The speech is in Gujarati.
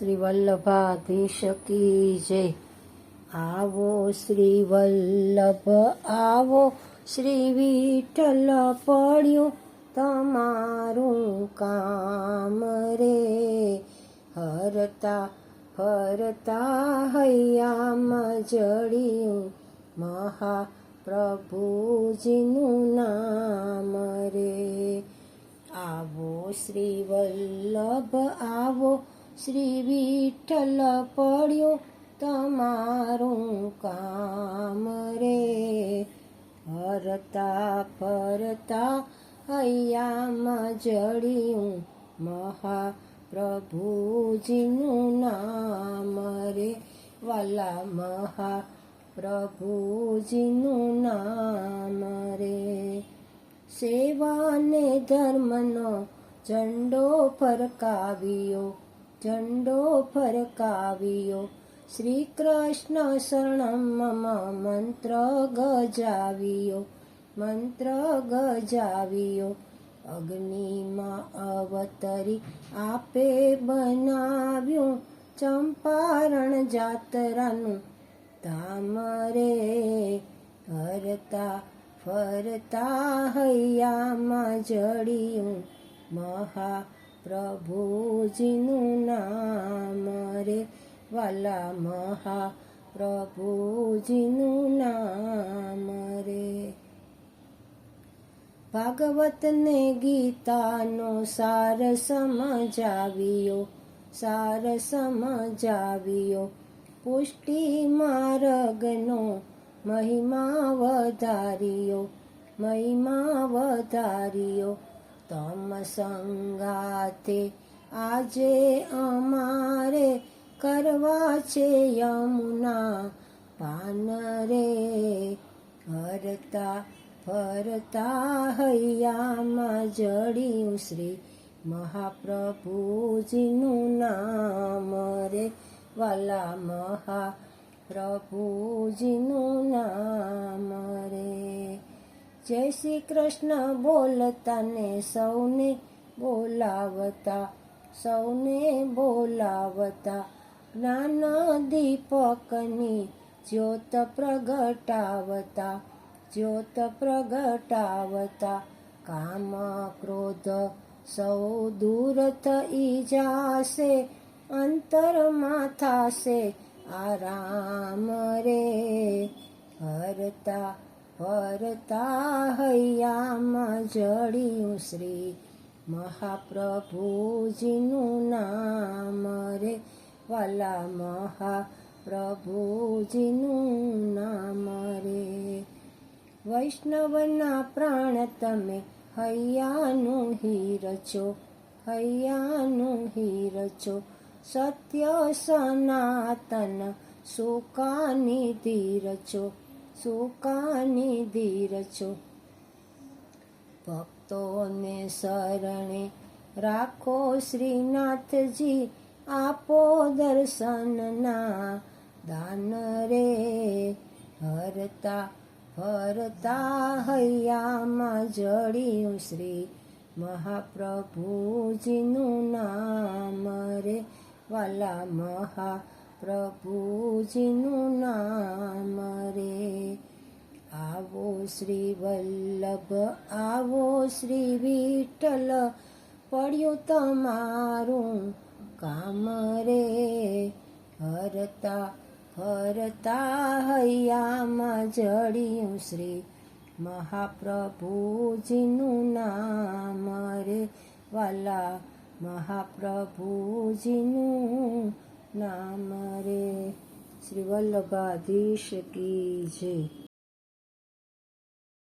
શ્રી વલ્લભાધીશ કી જય. આવો શ્રી વલ્લભ આવો શ્રી વિઠ્ઠલ પડ્યું તમારું કામ રે. હરતા, ફરતા હૈયામાં જડિયું મહાપ્રભુજીનું નામ રે. આવો શ્રી વલ્લભ આવો શ્રી વિઠ્ઠલ પડ્યો તમારું કામ રે. હરતા ફરતા હૈયામાં જડિયું મહાપ્રભુજીનું નામ રે. વાલા મહાપ્રભુજીનું નામ રે. સેવાને ધર્મનો ઝંડો ફરકાવ્યો ઝંડો ફરકાવ્યો શ્રી કૃષ્ણ શરણમ મમ મંત્ર ગજાવ્યો મંત્ર ગજાવ્યો અગ્નિમાં અવતરી આપે બનાવ્યું ચંપારણ જાતરાનું ધામ રે હરતા ફરતા હૈયામાં જડિયું મહાપ્રભુજીનું નામ રે વાલા મહાપ્રભુજીનું નામ રે. ભાગવતને ગીતાનો સાર સમજાવ્યો સાર સમજાવ્યો. પુષ્ટિ માર્ગનો મહિમા વધાર્યો મહિમા વધાર્યો. તમ સંગાતે આજે અમારે કરવા છે યમુના પાન રે. ફરતા ફરતા હૈયામાં જડ્યું શ્રી મહાપ્રભુજીનું નામ રે. વાલા મહા પ્રભુજીનું નામ જય શ્રી કૃષ્ણ બોલતા ને સૌને બોલાવતા સૌને બોલાવતા. જ્ઞાન દીપકની જ્યોત પ્રગટાવતા જ્યોત પ્રગટાવતા. કામ ક્રોધ સૌ દૂર થઈ જાશે અંતરમાં થાશે. આરામ રે, હરતા ફરતા હૈયામાં જડિયું શ્રી મહાપ્રભુજીનું નામ રે. વાલા મહાપ્રભુજીનું નામ રે. વૈષ્ણવના પ્રાણ તમે હૈયાનું હીર છો, હૈયાનું હીર છો. સત્ય સનાતન સુકાની ધીર છો. સુકાની ધીર છો. ભક્તોને શરણે રાખો શ્રીનાથજી, આપો દર્શનના દાન રે. હરતા ફરતા હૈયામાં જડ્યું શ્રી મહાપ્રભુજીનું નામ રે. વાલા મહાપ્રભુજીનું નામ રે. શ્રી વલ્લભ આવો શ્રી વિઠ્ઠલ પડ્યું તમારું કામ રે. હરતા ફરતા હૈયામાં જડિયું શ્રી મહાપ્રભુજીનું નામ રે. વાલા મહાપ્રભુજીનું નામ રે. શ્રી વલ્લભાધીશ કી જય.